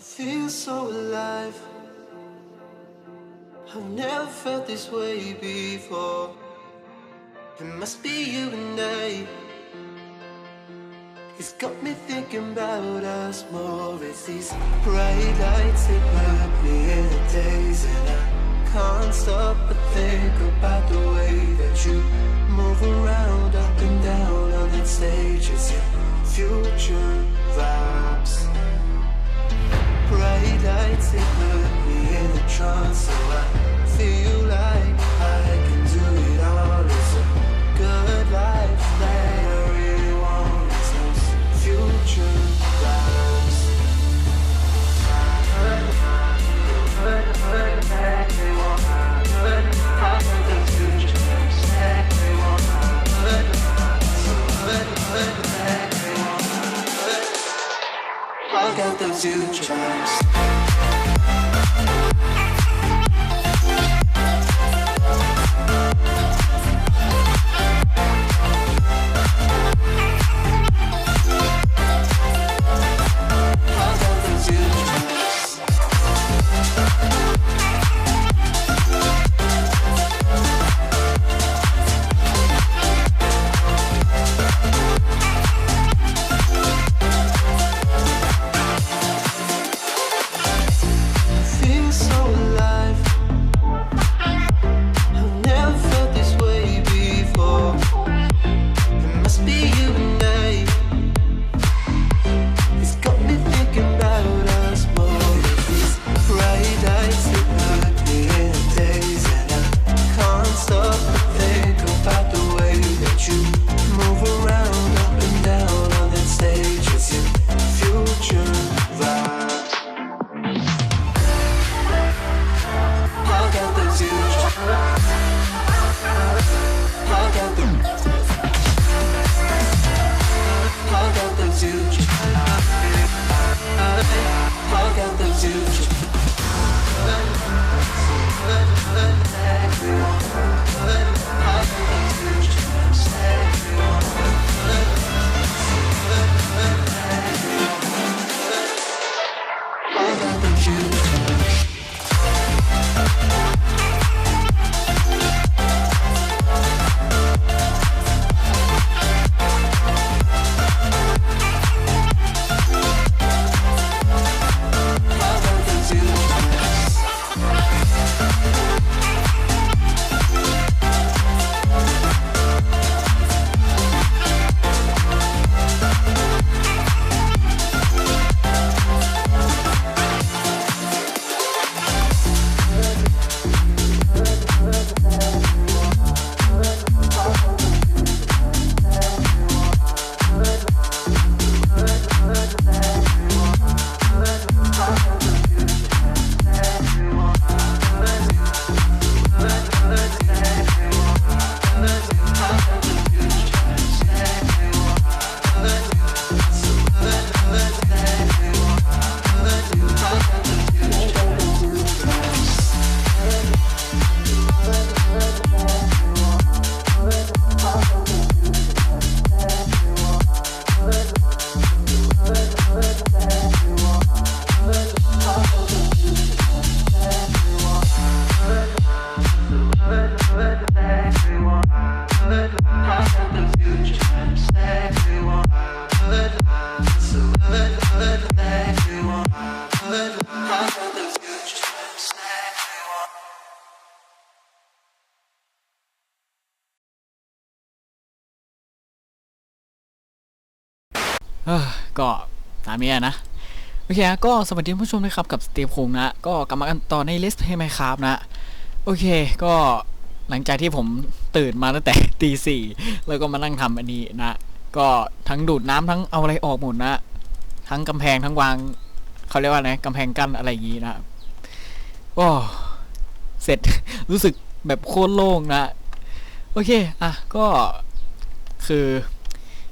I feel so alive. I've never felt this way before. It must be you and I. It's got me thinking about us more. It's these bright lights that put me in a daze, and I can't stop but think about the way that you move around up and down on that stage. It's your future vibes. Lights that put me in a trance, so I feel like ก็ตามนี้นะ โอเคนะก็สวัสดีผู้ชมนะครับ กับสตีฟคงนะ ก็กลับมากันต่อในลิสต์ให้ไมครับนะ โอเคก็หลังจากที่ผมตื่นมาตั้งแต่ตีสี่แล้วก็มานั่งทำอันนี้นะ ก็ทั้งดูดน้ำทั้งเอาอะไรออกหมดนะ ทั้งกำแพงทั้งวางเขาเรียกว่าไงกำแพงกั้นอะไรอย่างนี้นะก็เสร็จรู้สึกแบบโคตรโล่งนะ โอเค อะ ก็คือ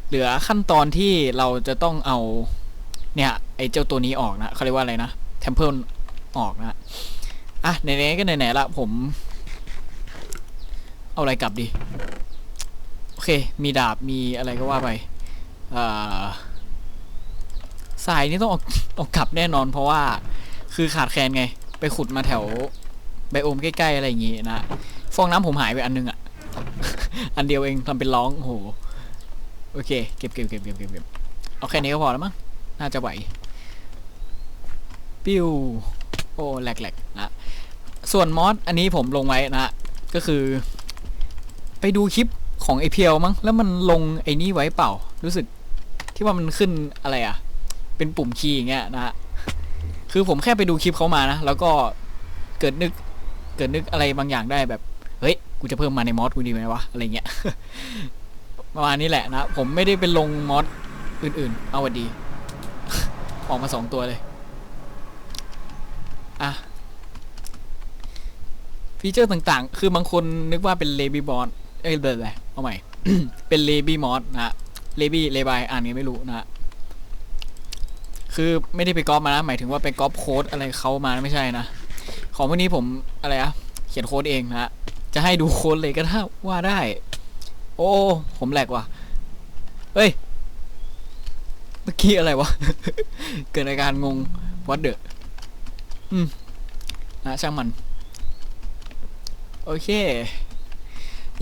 เหลือขั้นตอนที่เราจะต้องเอาเนี่ยไอ้เจ้าตัวนี้ออกนะเขาเรียกว่าอะไรนะเทมเพลออกนะอะไหนๆก็ไหนๆละผม เอาอะไรกลับดี โอเค มีดาบมีอะไรก็ว่าไปอ่าสายนี่ต้องเอาเอากลับแน่นอนเพราะว่าคือขาดแคลนไง ไปขุดมาแถวไบโอมใกล้ ๆ อะไรอย่างงี้นะ ฟองน้ำผมหายไปอันนึงอะ อันเดียวเองทำเป็นร้องโอ้โห โอเค เก็บเก็บเก็บเก็บเก็บเก็บเอาแค่นี้ก็พอแล้วมั้ง น่าจะไหว ปิ้ว โอ้แหลกๆนะ ส่วนมอสอันนี้ผมลงไว้นะ ก็คือ ไปดูคลิปของไอเพียวมั้ง แล้วมันลงไอ้นี่ไว้เปล่า รู้สึกที่ว่ามันขึ้นอะไรอะเป็นปุ่มคีย์อย่างเงี้ยนะฮะ คือผมแค่ไปดูคลิปเขามานะ แล้วก็เกิดนึก เกิดนึกอะไรบางอย่างได้แบบ เฮ้ย กูจะเพิ่มมาในมอสกูดีไหมวะ อะไรเงี้ย ประมาณนี้แหละนะ ผมไม่ได้เป็นลงมอสอื่นๆ เอาวัดดี ออกมาสองตัวเลย อะ ฟีเจอร์ต่างๆ คือบางคนนึกว่าเป็นเลบี้บอสเอ้ยเดี๋ยวๆเอาใหม่ เป็นเลบี้มอสนะฮะเลบี้เลบายอ่านนี้ไม่รู้นะฮะคือไม่ได้ไปก๊อปมานะ หมายถึงว่าไปก๊อปโค้ดอะไรเขามานะไม่ใช่นะ ของพวกนี้ผมอะไรอะเขียนโค้ดเองนะฮะจะให้ดูโค้ดเลยก็ได้ว่าได้ โอ้ ผมแหลกว่ะ เฮ้ย เมื่อกี้อะไรวะ เกิดอาการงงวัดเดอะอืมนะช่างมัน โอเค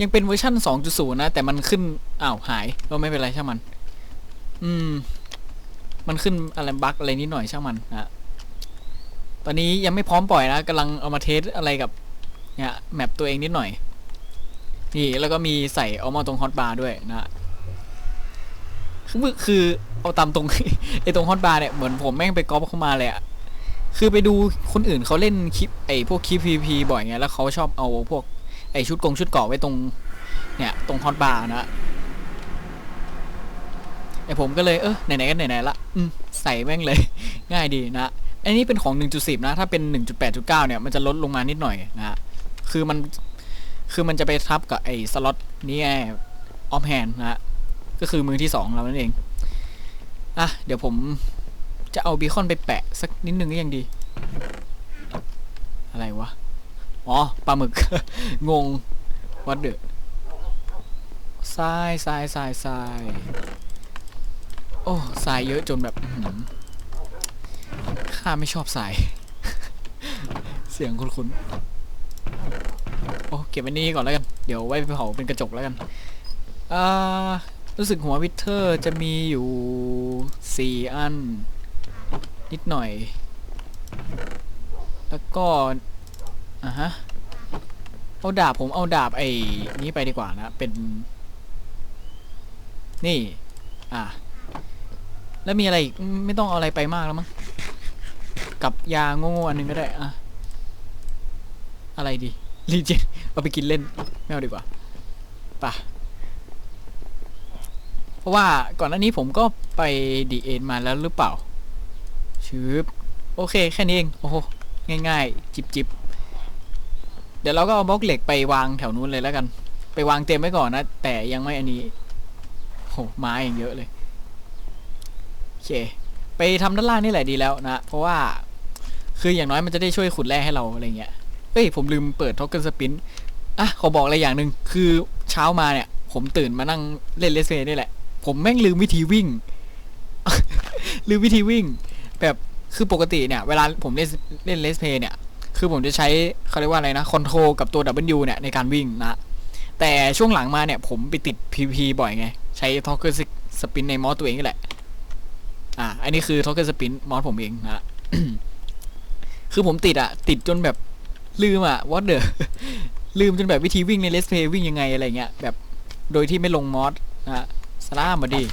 ยังเป็นเวอร์ชัน2.0 นะ แต่มันขึ้น อ้าว หายก็ไม่เป็นไรช่างมัน อืม มันขึ้นอะไรบั๊กอะไรนิดหน่อยช่างมันนะตอนนี้ยังไม่พร้อมปล่อยนะกำลังเอามาเทสอะไรกับเนี่ยแมปตัวเองนิดหน่อย นี่แล้วก็มีใส่เอามาตรงฮอตบาร์ด้วยนะคือคือเอาตามตรงไอตรงฮอตบาร์เนี่ยเหมือนผมแม่งไปก๊อปเข้ามาเลยอะคือไปดูคนอื่นเขาเล่นคลิปไอ้พวกคลิป PVP บ่อยไงแล้วเขาชอบเอาพวกไอ้ชุดกงชุดเกาะไว้ตรงเนี่ยตรงฮอตบาร์นะไอ้ผมก็เลยเออไหนๆก็ไหนๆละอืมใส่แม่งเลย ง่ายดีนะอันนี้เป็นของ 1.10 นะ ถ้าเป็น 1.8.9 เนี่ย มันจะลดลงมานิดหน่อยนะคือมัน คือมันจะไปทับกับไอ้สล็อตนี้ไงออฟแฮนนะฮะก็คือมือที่สองเรานั่นเองอะเดี๋ยวผมจะเอาบีคอนไปแปะสักนิดนึงก็ยังดี อะไรวะ อ๋อปลาหมึก งงวัดเดอะทรายทรายทรายทรายโอ้ทรายเยอะจนแบบข้าไม่ชอบทราย เสียงคุ้นๆ ก็บไว้นี่ก่อนแล้วกัน เดี๋ยวไว้ไปเผาเป็นกระจกแล้วกันอ่ารู้สึกหัววิเทอร์จะมีอยู่สี่อัน นิดหน่อย แล้วก็อะฮะเอาดาบผมเอาดาบไอ้นี้ไปดีกว่านะ เป็น นี่ อะแล้วมีอะไรอีกไม่ต้องเอาอะไรไปมากแล้วมั้งกับยาโง่ๆอันหนึงก็ได้ อะ อะไรดีรีเจน เอาไปกินเล่นไม่เอาดีกว่าป่ะเพราะว่าก่อนหน้านี้ผมก็ไปดีเอ็นมาแล้วหรือเปล่าชืบโอเคแค่นี้เองโอ้โหง่ายๆ จิบจิบเดี๋ยวเราก็เอาบล็อกเหล็กไปวางแถวนู้นเลยแล้วกัน ไปวางเต็มไว้ก่อนนะ แต่ยังไม่อันนี้โหไม้อย่างเยอะเลยโอเค ไปทำด้านล่างนี่แหละดีแล้วนะ เพราะว่าคืออย่างน้อยมันจะได้ช่วยขุดแร่ให้เราอะไรเงี้ยเอ้ยผมลืมเปิดท็อกเกนสปิน อะขอบอกอะไรอย่างหนึ่งคือเช้ามาเนี่ย ผมตื่นมานั่งเล่นเลสเพย์นี่แหละ ผมแม่งลืมวิธีวิ่ง ลืมวิธีวิ่ง แบบคือปกติเนี่ย เวลาผมเล่นเล่นเลสเพย์เนี่ย คือผมจะใช้เขาเรียกว่าอะไรนะคอนโทรลกับตัว W เนี่ยในการวิ่งนะแต่ช่วงหลังมาเนี่ย ผมไปติด PP บ่อยไง ใช้ท็อกเกอร์สปินในมอสตัวเองนี่แหละ อ่า อันนี้คือท็อกเกอร์สปินมอสผมเองนะคือผมติดอะติดจนแบบลืมอะวอตเดอ ลืมจนแบบวิธีวิ่งในเลสเพย์วิ่งยังไงอะไรเงี้ยแบบโดยที่ไม่ลงมอสนะฮะสลามมาดี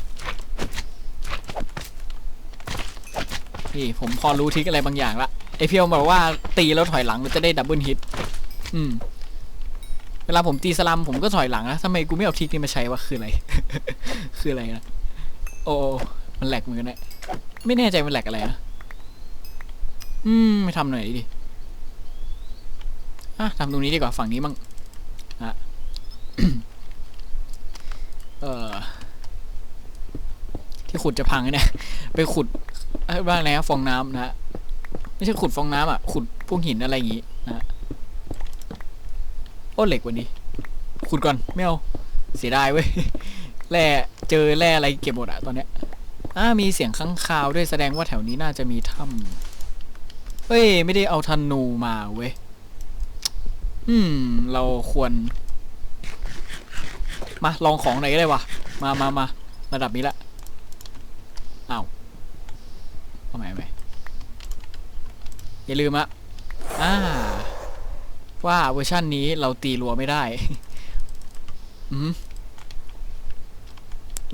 นี่ผมพอรู้ทิกอะไรบางอย่างละไอเพียวบอกว่าตีแล้วถอยหลังมันจะได้ดับเบิลฮิตอืมเวลาผมตีสลัมผมก็ถอยหลังนะทำไมกูไม่เอาทิกนี้มาใช้วะคืออะไร คืออะไรนะโอ้มันแหลกเหมือนกันเนี่ไม่แน่ใจมันแหลกอะไรนะอืมไม่ทำหน่อยดิ อะทำตรงนี้ดีกว่าฝั่งนี้มั่งอะเออที่ขุดจะพังเนี่ยไปขุดเอ้ยบ้านอะไรนะฟองน้ำนะฮะไม่ใช่ขุดฟองน้ำอะขุดพวกหินอะไรอย่างงี้นะโอ้เหล็กวันนี้ขุดก่อนไม่เอาเสียดายเว้ยแร่เจอแร่อะไรเก็บหมดอะตอนเนี้ยอ่ามีเสียงข้างคาวด้วยแสดงว่าแถวนี้น่าจะมีถ้ำเฮ้ย ไม่ได้เอาธนูมาเว้ย อืม เราควร มาลองของไหนก็ได้วะ มามามาระดับนี้ละอ้าวเอาใหม่เอาใหม่อย่าลืมอะอ่า ว่าเวอร์ชันนี้เราตีรัวไม่ได้ อืม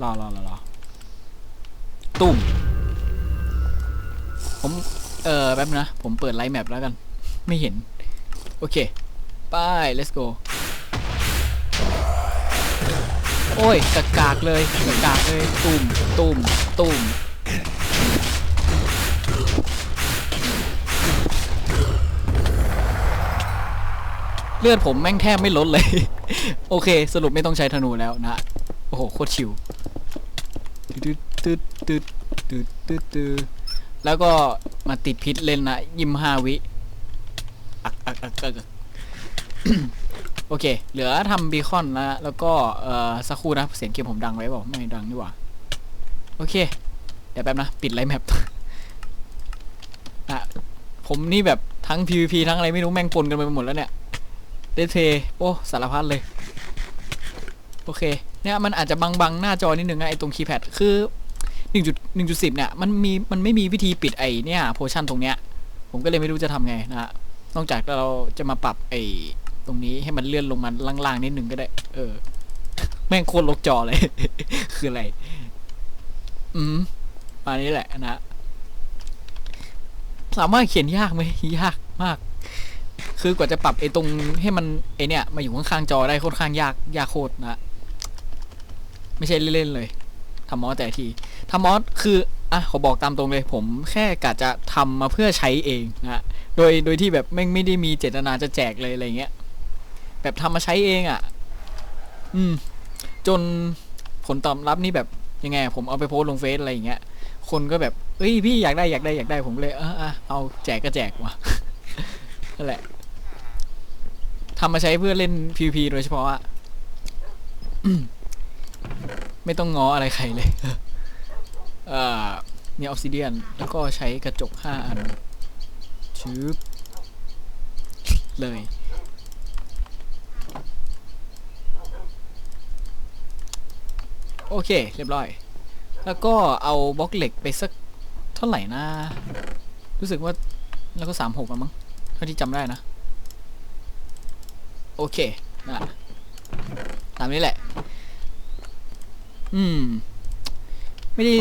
รอรอรอรอตุ่ม ผม เออแป๊บนึงนะผมเปิดไลท์แมปแล้วกัน ไม่เห็น โอเค ไป let's go โอ้ยกากากเลยกากากเลย ตุ่มตุ่มตุ่มเลือดผมแม่งแทบไม่ลดเลย โอเค สรุปไม่ต้องใช้ธนูแล้วนะ โอ้โห โคตรชิวตึ๊ดตึ๊ดตึ๊ดตึ๊ดตึ๊ดตึ๊ดแล้วก็มาติดพิษเล่นนะยิมห้าวิอักอักอักอัก โอเค เหลือทำบีคอนนะแล้วก็เอ่อสักครู่นะ เสียงเกมผมดังไว้บอกไม่ดังนี่หว่า โอเค เดี๋ยวแป๊บนะ ปิดไลฟ์แมปอะผมนี่แบบทั้ง PVP ทั้งอะไรไม่รู้แม่งปนกันไปหมดแล้วเนี่ยเดทเพย์โอ้ สารพัดเลย โอเค เนี่ยมันอาจจะบังๆ หน้าจอนิดนึงนะไอ้ตรงคีย์แพดคือ1.1.10 เนี่ย มันมี มันไม่มีวิธีปิดไอ้เนี่ยโพชั่นตรงเนี้ย ผมก็เลยไม่รู้จะทำไงนะฮะ นอกจากเราจะมาปรับไอ้ ตรงนี้ให้มันเลื่อนลงมาล่างๆนิดนึงก็ได้ เออ แม่งโคตรลกจอเลย คืออะไร อืมมานี้แหละนะ สามารถเขียนยากไหมยากมาก คือกว่าจะปรับไอ้ตรงให้มันไอ้เนี่ย มาอยู่ข้างๆจอได้ค่อนข้างยากยากโคตรนะ ไม่ใช่เล่นๆเลยทำมอสแต่ทีทำมอสคืออะขอบอกตามตรงเลย ผมแค่กะจะทำมาเพื่อใช้เองนะโดยโดยที่แบบไม่งไม่ได้มีเจตนาจะแจกเลยอะไรเงี้ย แบบทำมาใช้เองอะ่ะ อืม จนผลตอบรับนี่แบบยังไง ผมเอาไปโพสลงเฟซอะไรอย่างเงี้ย คนก็แบบเอ้ยพี่อยากได้อยากได้อยากได้ผมเลยเออเอาแจกก็แจกว่ะนั่นแหละทำมาใช้เพื่อเล่น PVP โดยเฉพาะอะไม่ต้องง้ออะไรใครเลย เอ่อมีออ s ซิเดียน แล้วก็ใช้กระจกห้าอันชืบเลย โอเค เรียบร้อย แล้วก็เอาบล็อกเหล็กไปสักเท่าไหร่นะรู้สึกว่าแล้วก็สามหกมั้งเท่าที่จำได้นะ โอเคนะตามนี้แหละ อืม ไม่ได้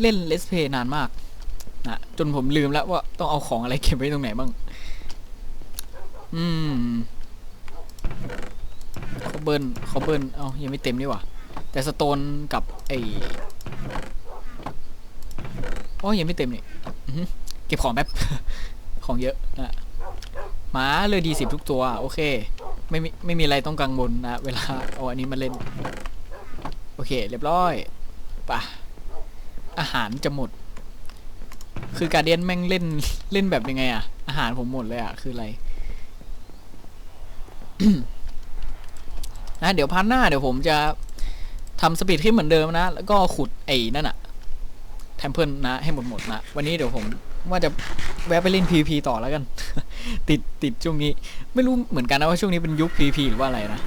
เล่นเลสเพย์นานมากนะจนผมลืมแล้วว่าต้องเอาของอะไรเก็บไว้ตรงไหนบ้าง อืมเขาเบิร์นเขาเบิร์นเอายังไม่เต็มนี่หว่า แต่สโตนกับไออ๋อยังไม่เต็มนี่เก็บของแป๊บ ของเยอะนะหมาเลือดีสิบทุกตัว โอเค ไม่มีไม่มีอะไรต้องกังวลนะ เวลาเอาอันนี้มาเล่น โอเค เรียบร้อยป่ะ อาหารจะหมด คือการเดียนแม่งเล่นเล่นแบบยังไงอะอาหารผมหมดเลยอะคืออะไรนะเดี๋ยวพันหน้าเดี๋ยวผมจะ ทำสปีดขึ้นเหมือนเดิมนะ แล้วก็ขุดไอ้นั่นอะแทมเพิลนะ ให้หมดหมดนะ วันนี้เดี๋ยวผมว่าจะแวะไปเล่น PVP ต่อแล้วกัน ติดติดช่วงนี้ ไม่รู้เหมือนกันนะว่าช่วงนี้เป็นยุค PVP หรือว่าอะไรนะ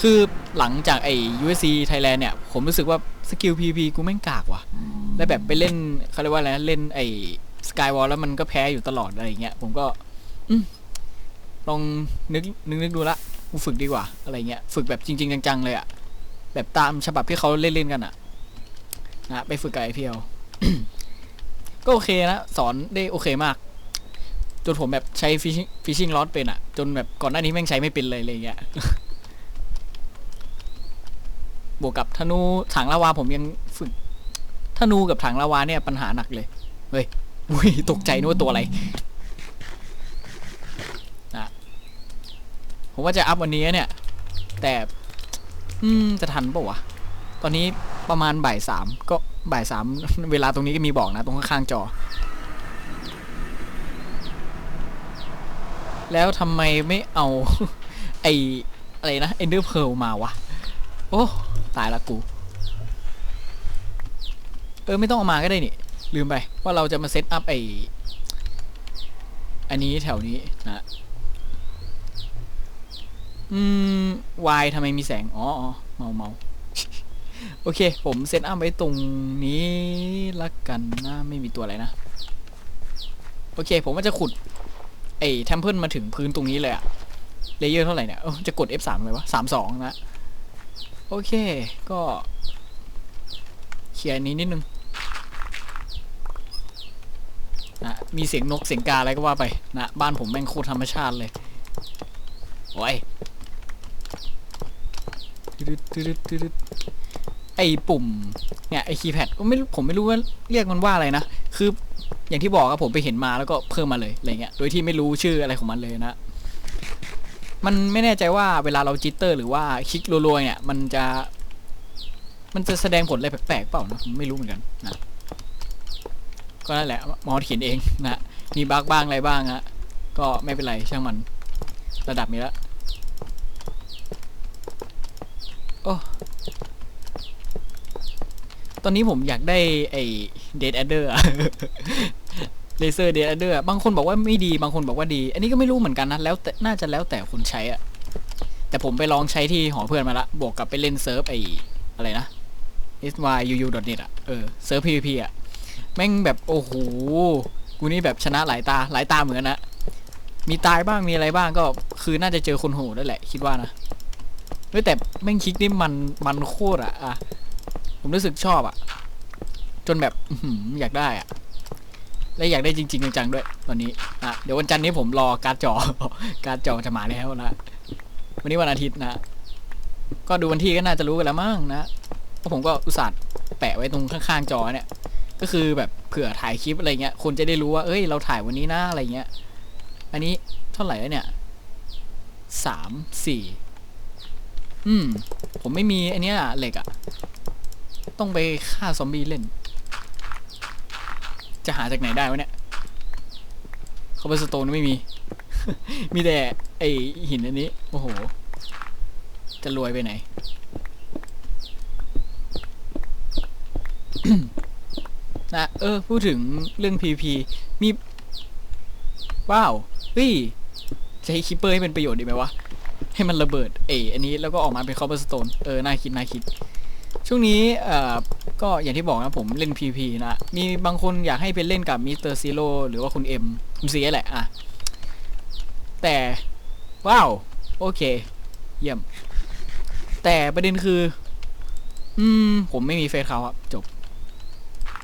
คือหลังจากไอ้ USC Thailand เนี่ย ผมรู้สึกว่าสกิล PVP กูแม่งกากว่ะ แล้วแบบไปเล่นเขาเรียกว่าอะไรเล่นไอ้ Skywall แล้วมันก็แพ้อยู่ตลอดอะไรเงี้ย ผมก็ลองนึกนึกนึกดูละกูฝึกดีกว่าอะไรเงี้ย ฝึกแบบจริง ๆ จังๆเลยอะ แบบตามฉบับที่เขาเล่นๆกันอะนะไปฝึกกับไอพีเอลก็โอเคนะ สอนได้โอเคมาก จนผมแบบใช้ฟิชฟิชชิง r อ d เป็นอะจนแบบก่อนหน้านี้แม่งใช้ไม่เป็นเลยอะไรเงี้ยบวกกับธนูถังลาวาผมยังฝึกธนูกับถังลาวาเนี่ยปัญหาหนักเลยเฮ้ยอุ้ยตกใจนึกว่าตัวอะไรนะผมว่าจะอัพวันนี้เนี่ย แต่ อืม จะทันปล่าวะ ตอนนี้ประมาณบ่ายสามก็บ่ายสามเวลาตรงนี้ก็มีบอกนะ ตรงข้างๆจอ แล้วทำไมไม่เอา ไออะไรนะเอนเดอร์เพลมาวะ โอ้ ตายละกู เออ ไม่ต้องเอามาก็ได้นี่ ลืมไปว่าเราจะมาเซตอัพไออันนี้แถวนี้นะ อืมวายทำไมมีแสง อ๋อเมาเมาโอเค ผมเซตอัพไว้ตรงนี้ละกันนะไม่มีตัวอะไรนะ โอเค ผมว่าจะขุด ไอ้เทมเพิลมาถึงพื้นตรงนี้เลยอะเลเยอร์เท่าไหร่เนี่ยจะกด F3 เลยวะสามสองนะ โอเค ก็เคลียร์อันนี้นิดนึงนะมีเสียงนกเสียงกาอะไรก็ว่าไปนะ บ้านผมแม่งโคตรธรรมชาติเลย โอ้ย ตึ๊ดตึ๊ดตึ๊ดไอปุ่มเนี่ยไอคีย์แพดก็ไม่ผมไม่รู้ว่าเรียกมันว่าอะไรนะ คืออย่างที่บอกครับผมไปเห็นมาแล้วก็เพิ่มมาเลยอะไรเงี้ยโดยที่ไม่รู้ชื่ออะไรของมันเลยนะ มันไม่แน่ใจว่าเวลาเราจิตเตอร์ หรือว่าคลิกรัวๆเนี่ย มันจะ มันจะแสดงผลอะไรแปลกๆเปล่านะผมไม่รู้เหมือนกันนะก็นั่นแหละมอเขียนเองนะมีบั๊กบ้างอะไรบ้างฮะก็ไม่เป็นไรช่างมัน ระดับนี้แล้ว โอ้ตอนนี้ผมอยากได้ไอ้เดดแอดเดอร์เลเซอร์เดดแอดเดอร์บางคนบอกว่าไม่ดีบางคนบอกว่าดี อันนี้ก็ไม่รู้เหมือนกันนะแล้วแต่น่าจะแล้วแต่คนใช้อะแต่ผมไปลองใช้ที่หอเพื่อนมาละ บวกกับไปเล่นเซิร์ฟไอ้อะไรนะ syuu.net อะเออเซิร์ฟ PVP อะแม่งแบบโอ้โหกูนี่แบบชนะหลายตาหลายตาเหมือนนนะ มีตายบ้างมีอะไรบ้างก็คือน่าจะเจอคนโหดนั่นแหละ คิดว่านะ เฮ้ยแต่แม่งคลิกนี่มันมันโคตรอะอะผมรู้สึกชอบอะจนแบบอยากได้อะและอยากได้จริง ๆ จังๆด้วย ตอนนี้อะเดี๋ยววันจันทร์นี้ผมรอการจอ การจอจะมาแล้วนะวันนี้วันอาทิตย์นะก็ดูวันที่ก็น่าจะรู้กันแล้วมั้งนะเพราะผมก็อุตส่าห์แปะไว้ตรงข้างๆจอเนี่ย ก็คือแบบเผื่อถ่ายคลิปอะไรเงี้ยคนจะได้รู้ว่าเอ้ยเราถ่ายวันนี้นะอะไรเงี้ย อันนี้เท่าไหร่แล้วเนี่ยสามสี่ อืม ผมไม่มีอันเนี้ยเหล็กอะต้องไปฆ่าซอมบี้เล่น จะหาจากไหนได้วะเนี่ยเขาไปสโตนไม่มี มีแต่ไอหินอันนี้ โอ้โห จะรวยไปไหน นะ เออ พูดถึงเรื่อง PVP มี ว้าวเฮ้ยให้คิปเปอร์ให้เป็นประโยชน์ดีไหมวะ ให้มันระเบิดเออันนี้แล้วก็ออกมาเป็นคอ b เ e อร์สโตนเออน่าคิดน่าคิด ช่วงนี้เอ่อก็อย่างที่บอกนะผมเล่น PP นะมีบางคนอยากให้ไปเล่นกับมิสเตอร์ซีโร่หรือว่าคุณเอ็มคุณซีแหละอะแต่ว้าวโอเค เยี่ยม แต่ประเด็นคือ อืม ผมไม่มีเฟซเขาอะจบ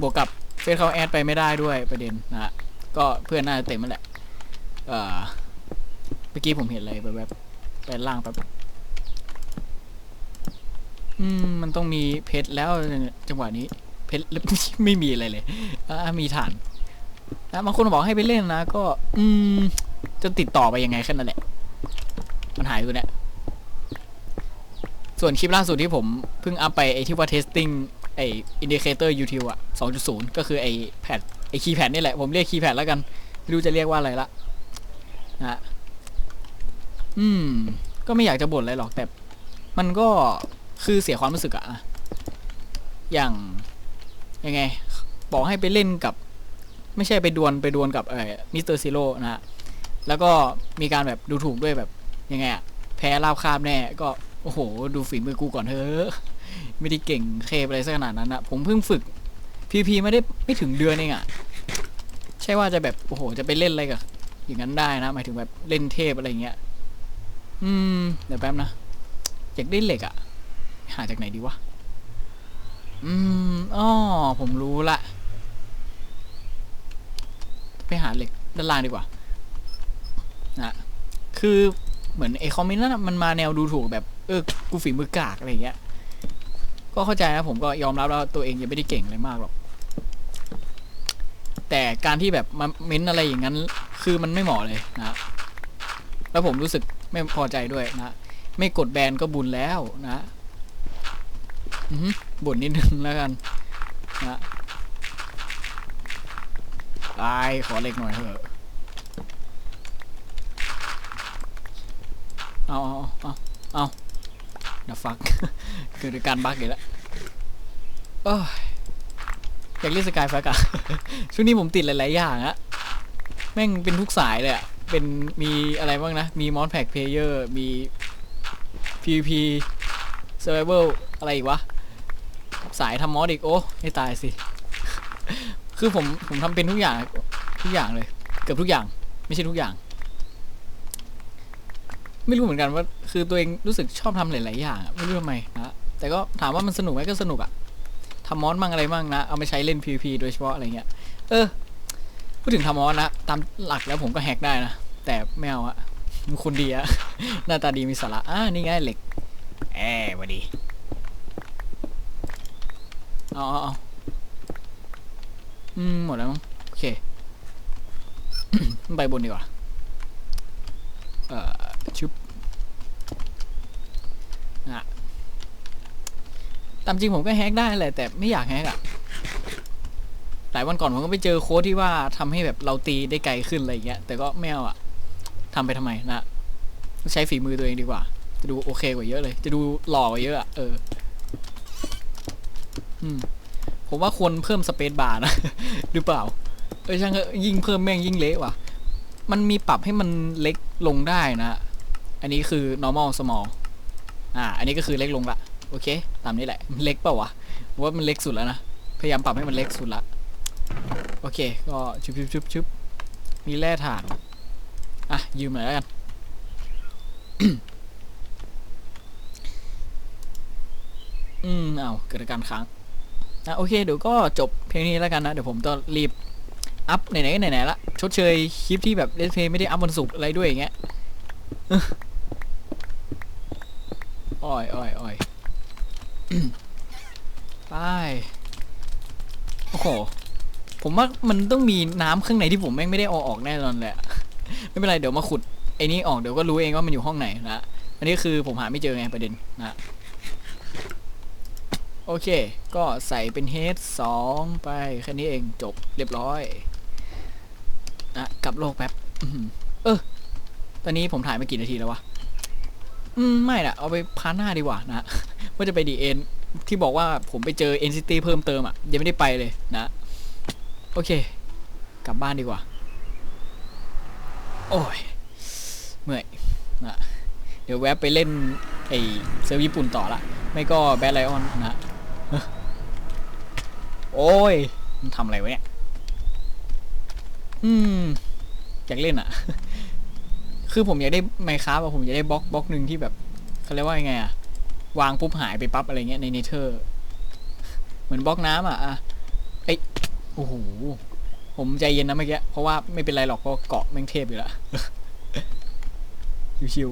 บวกกับเฟซเขาแอดไปไม่ได้ด้วยประเด็นนะฮะก็เพื่อนน่าจะเต็มนั่นแหละ เอ่อเมื่อกี้ผมเห็นอะไรแบบ ไปล่างแป๊บอืม มันต้องมีเพชรแล้วจังหวะนี้ เพชรไม่มีอะไรเลยอ่ามีฐานนะบางคนบอกให้ไปเล่นนะ ก็ อืม จะติดต่อไปยังไงแค่นั้นแหละ มันหายตัวเนี้ยส่วนคลิปล่าสุดที่ผมเพิ่งอัพไปไอที่ว่า testing ไอ indicator util อะ2.0 ก็คือไอแพดไอคีย์แพดนี่แหละ ผมเรียกคีย์แพดแล้วกัน ไม่รู้จะเรียกว่าอะไรละนะ อืม ก็ไม่อยากจะบ่นอะไรหรอกแต่ มันก็คือเสียความรู้สึกอะอย่างยังไง บอกให้ไปเล่นกับ ไม่ใช่ไปดวลไปดวลกับเออมิสเตอร์ซีโร่นะฮะแล้วก็มีการแบบดูถูกด้วยแบบยังไงอะแพ้ราบคาบแน่ ก็โอ้โห ดูฝีมือกูก่อนเถอะไม่ได้เก่งเคปอะไรสักขนาดนั้นอะผมเพิ่งฝึกพีพีไม่ได้ไม่ถึงเดือนเองอะใช่ว่าจะแบบโอ้โหจะไปเล่นอะไรกับอย่างนั้นได้นะหมายถึงแบบเล่นเทพอะไรเงี้ย อืม เดี๋ยวแป๊บนะ อยากได้เหล็กอะหาจากไหนดีวะ อืมอ๋อผมรู้ละ ไปหาเหล็กด้านล่างดีกว่านะคือเหมือนไอคอมเมนต์นั้นมันมาแนวดูถูกแบบ เออ กูฝีมือกากอะไรเงี้ย ก็เข้าใจนะผมก็ยอมรับแล้วาตัวเองยังไม่ได้เก่งอะไรมากหรอก แต่การที่แบบมาเม้นอะไรอย่างนั้น คือมันไม่เหมาะเลยนะ แล้วผมรู้สึก ไม่พอใจด้วยนะ ไม่กดแบนก็บุญแล้วนะอือหือบ่นนิดนึงแล้วกันนะตายขอเล็กหน่อยเถอะเอาเอาเอาเอาเดี๋ยวฟักเกิดการบั๊กอีกแล้วเอ้ยอยากเล่นสกายแฟกอะช่วงนี้ผมติดหลาย ๆ อย่างอะแม่งเป็นทุกสายเลยอะ เป็นมีอะไรบ้างนะ มีมอนแพ็กเพลเยอร์มี PVP Survival อะไรอีกวะ สายทำมอดอีก โอ้ให้ตายสิ คือผมผมทำเป็นทุกอย่างทุกอย่างเลย เกือบทุกอย่าง ไม่ใช่ทุกอย่าง ไม่รู้เหมือนกันว่า คือตัวเองรู้สึกชอบทำหลาย ๆ อย่าง ไม่รู้ทำไมนะแต่ก็ถามว่ามันสนุกไหมก็สนุกอะทำมอสมั่งอะไรมั่งนะ เอาไปใช้เล่น PVP โดยเฉพาะอะไรเงี้ย เออ พูดถึงทำมอสนะ ตามหลักแล้วผมก็แฮกได้นะ แต่ไม่เอาอะมันคนดีอะ หน้าตาดีมีสาระอ่านี่ไงเหล็กเอ้วัดีเอาเอาเอาอืม หมดแล้วมั้งโอเค ไปบนดีกว่า เอ่อชุบอะตามจริงผมก็แฮกได้แหละแต่ไม่อยากแฮกอะายวันก่อนผมก็ไปเจอโค้ดที่ว่าทำให้แบบเราตีได้ไกลขึ้นอะไรอย่างเงี้ย แต่ก็ไม่เอาอะทำไปทำไมนะใช้ฝีมือตัวเองดีกว่า จะดูโอเคกว่าเยอะเลย จะดูหล่อกว่าเยอะอะเออผมว่าควรเพิ่มสเปซบาร์นะหรือเปล่า เออช่างเถอะยิ่งเพิ่มแม่งยิ่งเละว่ะ มันมีปรับให้มันเล็กลงได้นะ อันนี้คือ normal small อ่า อันนี้ก็คือเล็กลงละ โอเค ตามนี้แหละ มันเล็กเปล่าวะว่ามันเล็กสุดแล้วนะ พยายามปรับให้มันเล็กสุดละ โอเค ก็ชุบชุบชุบชุบมีแร่ถ่าน อะ ยืมหน่อยแล้วกัน อืม เอาเกิดอาการค้างอะโอเค เดี๋ยวก็จบเพลงนี้แล้วกันนะ เดี๋ยวผมต้องรีบ อัพไหนๆก็ไหนๆละ ชดเชยคลิปที่แบบเลสเพย์ไม่ได้อัพวันศุกร์อะไรด้วยอย่างเงี้ยอ้ออ้อยอ้อยอ้อยไป โอ้โห ผมว่ามันต้องมีน้ำข้างในที่ผมแม่งไม่ได้เอาออกแน่นอนแหละไม่เป็นไรเดี๋ยวมาขุดไอ้นี้ออกเดี๋ยวก็รู้เองว่ามันอยู่ห้องไหนนะอันนี้คือผมหาไม่เจอไงประเด็นนะโอเค ก็ใส่เป็นเฮดสองไปแค่นี้เองจบเรียบร้อยนะกลับโลกแป๊บเออ ตอนนี้ผมถ่ายมากี่นาทีแล้ววะอืมไม่นะเอาไปพาหน้าดีกว่านะว่าจะไปดีเอ็นที่บอกว่าผมไปเจอ NCT เพิ่มเติมอะยังไม่ได้ไปเลยนะ โอเค กลับบ้านดีกว่า โอ้ยเมื่อยนะเดี๋ยวแวะไปเล่นไอเซิร์ฟญี่ปุ่นต่อละ ไม่ก็แบทไลออนนะโอ้ย มันทำอะไรวะเนี่ย อืม อยากเล่นอะ คือผมอยากได้ไมค์ครับผมอยากได้บล็อกบล็อกหนึ่งที่แบบเขาเรียกว่ายังไงอะวางปุ๊บหายไปปั๊บอะไรเงี้ยในเนเธอร์ เหมือนบล็อกน้ำอะอะ เอ้ย โอ้โห ผมใจเย็นนะเมื่อกี้ เพราะว่าไม่เป็นไรหรอกเพราะเกาะแม่งเทพอยู่แล้ว ชิว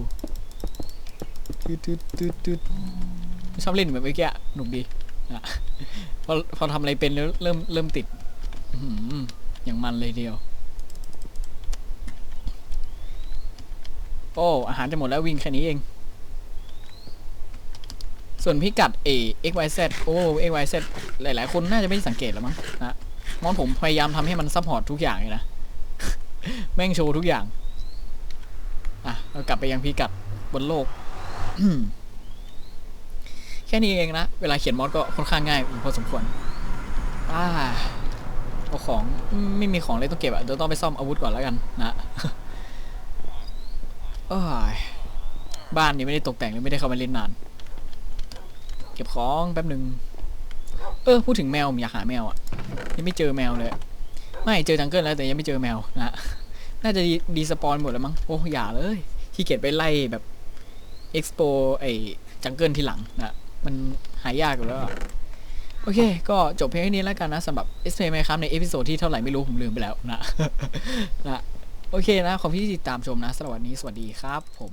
ๆตืดตืดตืดตืดชอบเล่นแบบเมื่อกี้หนุกดีนะพอพอทำอะไรเป็นแล้วเริ่มเริ่มติดอย่างมันเลยเดียว โอ้ อาหารจะหมดแล้ววิ่งแค่นี้เอง ส่วนพิกัด A x y z โอ้ x y z หลาย ๆ คนน่าจะไม่สังเกตแล้วมั้งนะ มอนผมพยายามทำให้มันซัพพอร์ตทุกอย่างเลยนะ แม่งโชว์ทุกอย่าง อะ เรากลับไปยังพิกัดบนโลก แค่นี้เองนะ เวลาเขียนมอดก็ค่อนข้างง่ายพอสมควร อ่าเอาของไม่มีของเลยต้องเก็บอะเดี๋ยวต้องไปซ่อมอาวุธก่อนแล้วกันนะโอ้ยบ้านนี้ไม่ได้ตกแต่งเลยไม่ได้เข้ามาเล่นนาน เก็บของแป๊บหนึ่ง เออพูดถึงแมวผมอยากหาแมวอะยังไม่เจอแมวเลย ไม่เจอจังเกิลแล้วแต่ยังไม่เจอแมวนะน่าจะดีดีสปอนหมดแล้วมั้งโอ้อย่าเลยขี้เกียจไปไล่แบบเอ็กซ์โปไอจังเกิลทีหลังนะมันหายากอยู่แล้วโอเค ก็จบเพียงแค่นี้แล้วกันนะสำหรับเอสเพย์ไมครับในเอพิโซดที่เท่าไหร่ไม่รู้ผมลืมไปแล้วนะนะ โอเคนะ ขอบคุณที่ติดตามชมนะสวันนี้สวัสดีครับผม